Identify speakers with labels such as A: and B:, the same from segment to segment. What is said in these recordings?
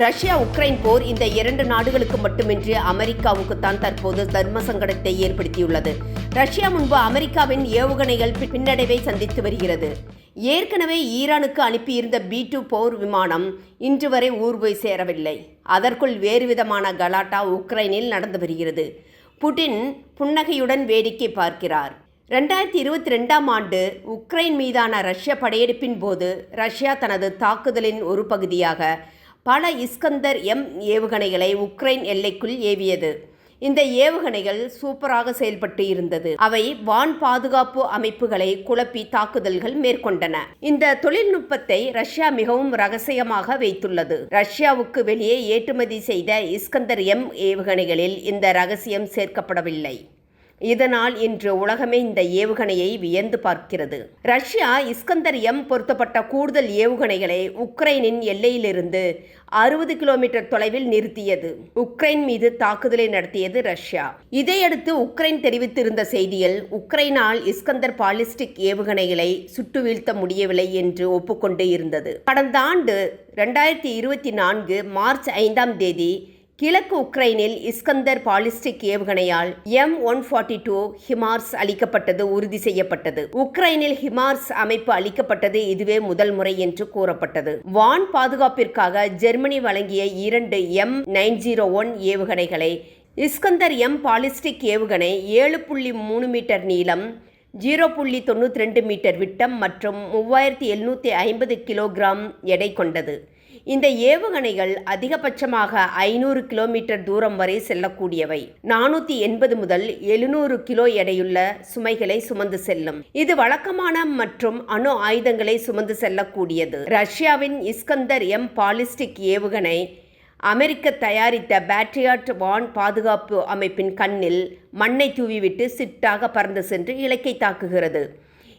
A: Russia Ukraine போர் இந்த இரண்டு நாடுகளுக்கு மட்டுமின்றி அமெரிக்காவுக்கு தான் தற்போது தர்ம சங்கடத்தை ஏற்படுத்தியுள்ளது. ரஷ்யா முன்பு அமெரிக்காவின் ஏவுகணைகள் பி- பின்னடைவை சந்தித்து வருகிறது. ஏற்கனவே ஈரானுக்கு அனுப்பியிருந்த பி டூ போர் விமானம் இன்று வரை ஊர் போய் சேரவில்லை. அதற்குள் வேறு விதமான கலாட்டா உக்ரைனில் நடந்து வருகிறது. புடின் புன்னகையுடன் வேடிக்கை பார்க்கிறார். ரெண்டாயிரத்தி இருபத்தி ரெண்டாம் ஆண்டு உக்ரைன் மீதான ரஷ்ய படையெடுப்பின் போது ரஷ்யா தனது தாக்குதலின் ஒரு பகுதியாக பல இஸ்கந்தர் எம் ஏவுகணைகளை உக்ரைன் எல்லைக்குள் ஏவியது. இந்த ஏவுகணைகள் சூப்பராக செயல்பட்டு இருந்தது. அவை வான் பாதுகாப்பு அமைப்புகளை குழப்பி தாக்குதல்கள் மேற்கொண்டன. இந்த தொழில்நுட்பத்தை ரஷ்யா மிகவும் ரகசியமாக வைத்துள்ளது. ரஷ்யாவுக்கு வெளியே ஏற்றுமதி செய்த இஸ்கந்தர் எம் ஏவுகணைகளில் இந்த ரகசியம் சேர்க்கப்படவில்லை. இதனால் இன்று உலகமே இந்த ஏவுகணையை வியந்து பார்க்கிறது. ரஷ்யா இஸ்கந்தர் எம் பொருத்தப்பட்ட கூடுதல் ஏவுகணைகளை உக்ரைனின் எல்லையிலிருந்து அறுபது கிலோமீட்டர் தொலைவில் நிறுத்தியது. உக்ரைன் மீது தாக்குதலை நடத்தியது ரஷ்யா. இதையடுத்து உக்ரைன் தெரிவித்திருந்த செய்தியில் உக்ரைனால் இஸ்கந்தர் பாலிஸ்டிக் ஏவுகணைகளை சுட்டு வீழ்த்த முடியவில்லை என்று ஒப்புக்கொண்டு இருந்தது. கடந்த ஆண்டு ரெண்டாயிரத்தி இருபத்தி நான்கு மார்ச் ஐந்தாம் தேதி கிழக்கு உக்ரைனில் Iskander ballistic ஏவுகணையால் M one forty two HIMARS அளிக்கப்பட்டது உறுதி செய்யப்பட்டது. உக்ரைனில் ஹிமார்ஸ் அமைப்பு அளிக்கப்பட்டது இதுவே முதல் முறை என்று கூறப்பட்டது. வான் பாதுகாப்பிற்காக ஜெர்மனி வழங்கிய இரண்டு எம் நைன் ஜீரோ ஒன் ஏவுகணைகளை இஸ்கந்தர் எம் பாலிஸ்டிக் ஏவுகணை ஏழு புள்ளி மூணு மீட்டர் நீளம் ஜீரோ புள்ளி தொண்ணூற்றி ரெண்டு மீட்டர் விட்டம் மற்றும் மூவாயிரத்தி எழுநூற்றி ஐம்பது கிலோகிராம் எடை கொண்டது. இந்த ஏவுகணைகள் அதிகபட்சமாக ஐநூறு கிலோமீட்டர் தூரம் வரை செல்லக்கூடியவை. நானூற்றி எண்பது முதல் எழுநூறு கிலோ எடையுள்ள சுமைகளை சுமந்து செல்லும். இது வழக்கமான மற்றும் அணு ஆயுதங்களை சுமந்து செல்லக்கூடியது. ரஷ்யாவின் இஸ்கந்தர் எம் பாலிஸ்டிக் ஏவுகணை அமெரிக்க தயாரித்த பேட்ரியாட் வான் பாதுகாப்பு அமைப்பின் கண்ணில் மண்ணை தூவிவிட்டு சிட்டாக பறந்து சென்று இலக்கை தாக்குகிறது.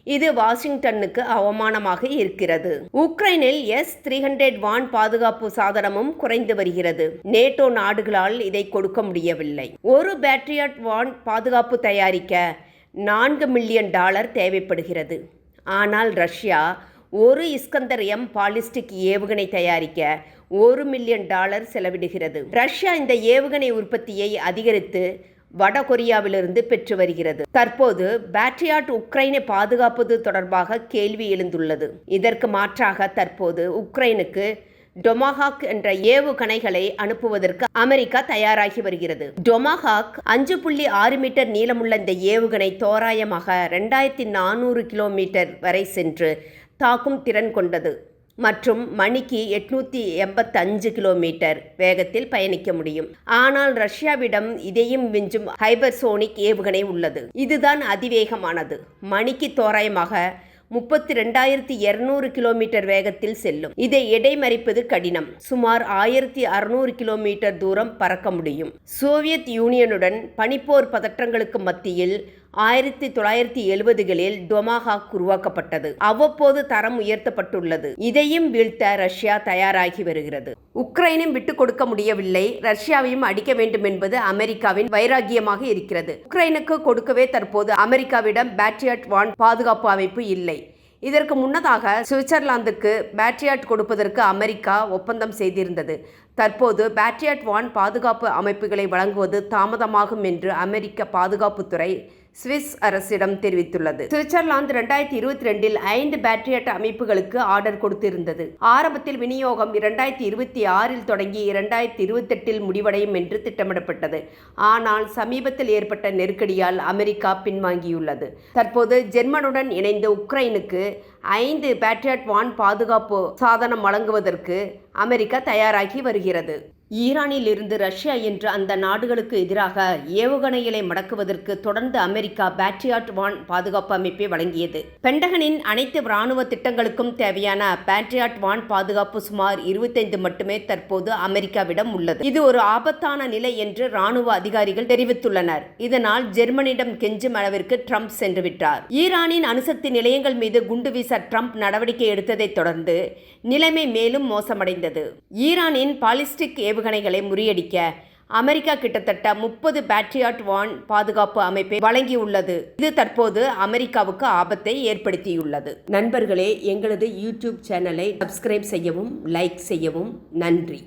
A: இது வாஷிங்டனுக்கு அவமானமாக இருக்கிறது. உக்ரைனில் எஸ் த்ரீ ஹண்ட்ரட் வான் பாதுகாப்பு சாதனமும் குறைந்து வருகிறது. நேட்டோ நாடுகளால் இதை கொடுக்க முடியவில்லை. ஒரு பேட்ரியாட் வான் பாதுகாப்பு தயாரிக்க நான்கு மில்லியன் டாலர் தேவைப்படுகிறது. ஆனால் ரஷ்யா ஒரு இஸ்கந்தர் எம் பாலிஸ்டிக் ஏவுகணை தயாரிக்க ஒரு மில்லியன் டாலர் செலவிடுகிறது. ரஷ்யா இந்த ஏவுகணை உற்பத்தியை அதிகரித்து வட கொரியாவிலிருந்து பெற்று வருகிறது. தற்போது பேட்ரியாட் உக்ரைனை பாதுகாப்பது தொடர்பாக கேள்வி எழுந்துள்ளது. இதற்கு மாற்றாக தற்போது உக்ரைனுக்கு டொமாஹாக் என்ற ஏவுகணைகளை அனுப்புவதற்கு அமெரிக்கா தயாராகி வருகிறது. டொமாஹாக் அஞ்சு புள்ளி ஆறு மீட்டர் நீளமுள்ள இந்த ஏவுகணை தோராயமாக ரெண்டாயிரத்தி நானூறு கிலோமீட்டர் வரை சென்று தாக்கும் திறன் கொண்டது மற்றும் மணிக்கு எட்நூற்றி எண்பத்தஞ்சு கிலோமீட்டர் வேகத்தில் பயணிக்க முடியும். ஆனால் ரஷ்யாவிடம் இதையும் விஞ்சும் ஹைபர்சோனிக் ஏவுகணை உள்ளது. இதுதான் அதிவேகமானது. மணிக்கு தோராயமாக முப்பத்தி ரெண்டாயிரத்தி இருநூறு கிலோமீட்டர் வேகத்தில் செல்லும். இதை இடைமறிப்பது கடினம். சுமார் ஆயிரத்தி அறுநூறு கிலோமீட்டர் தூரம் பறக்க முடியும். சோவியத் யூனியனுடன் பனிப்போர் பதற்றங்களுக்கு மத்தியில் ஆயிரத்தி தொள்ளாயிரத்தி எழுபதுகளில் டொமாஹாக் உருவாக்கப்பட்டது. அவ்வப்போது தரம் உயர்த்தப்பட்டுள்ளது. இதையும் வீழ்த்த ரஷ்யா தயாராகி வருகிறது. உக்ரைனும் விட்டு கொடுக்க முடியவில்லை. ரஷ்யாவையும் அடிக்க வேண்டும் என்பது அமெரிக்காவின் வைராகியமாக இருக்கிறது. உக்ரைனுக்கு கொடுக்கவே தற்போது அமெரிக்காவிடம் பேட்ரியாட் வான் பாதுகாப்பு அமைப்பு இல்லை. இதற்கு முன்னதாக சுவிட்சர்லாந்துக்கு பேட்ரியாட் கொடுப்பதற்கு அமெரிக்கா ஒப்பந்தம் செய்திருந்தது. தற்போது பேட்ரியாட் வான் பாதுகாப்பு அமைப்புகளை வழங்குவது தாமதமாகும் என்று அமெரிக்க பாதுகாப்புத்துறை சுவிஸ் அரசிடம் தெரிவித்துள்ளது. சுவிட்சர்லாந்து இரண்டாயிரத்தி இருபத்தி ரெண்டில் ஐந்து பேட்ரியட் அமைப்புகளுக்கு ஆர்டர் கொடுத்திருந்தது. ஆரம்பத்தில் விநியோகம் இரண்டாயிரத்தி இருபத்தி ஆறில் தொடங்கி இரண்டாயிரத்தி இருபத்தெட்டில் முடிவடையும் என்று திட்டமிடப்பட்டது. ஆனால் சமீபத்தில் ஏற்பட்ட நெருக்கடியால் அமெரிக்கா பின்வாங்கியுள்ளது. தற்போது ஜெர்மனுடன் இணைந்து உக்ரைனுக்கு ஐந்து பேட்ரியட் வான் பாதுகாப்பு சாதனம் வழங்குவதற்கு அமெரிக்கா தயாராகி வருகிறது. ஈரானில் இருந்து ரஷ்யா என்று அந்த நாடுகளுக்கு எதிராக ஏவுகணைகளை மடக்குவதற்கு தொடர்ந்து அமெரிக்கா பேட்ரியாட் வான் பாதுகாப்பு அமைப்பை வழங்கியது. பென்டகனின் அனைத்து இராணுவ திட்டங்களுக்கும் தேவையான பேட்ரியாட் வான் பாதுகாப்பு சுமார் இருபத்தைந்து மட்டுமே தற்போது அமெரிக்காவிடம் உள்ளது. இது ஒரு ஆபத்தான நிலை என்று இராணுவ அதிகாரிகள் தெரிவித்துள்ளனர். இதனால் ஜெர்மனியிடம் கெஞ்சும் அளவிற்கு ட்ரம்ப் சென்றுவிட்டார் ஈரானின் அணுசக்தி நிலையங்கள் மீது குண்டு வீச ட்ரம்ப் நடவடிக்கை எடுத்ததைத் தொடர்ந்து நிலைமை மேலும் மோசமடைந்தது. ஈரானின் பாலிஸ்டிக் ஏவுகணைகளை முறியடிக்க அமெரிக்கா கிட்டத்தட்ட முப்பது பேட்ரியாட் வான் பாதுகாப்பு அமைப்பை வழங்கியுள்ளது. இது தற்போது அமெரிக்காவுக்கு ஆபத்தை ஏற்படுத்தியுள்ளது. நண்பர்களே எங்களது யூடியூப் சேனலை சப்ஸ்கிரைப் செய்யவும் லைக் செய்யவும் நன்றி.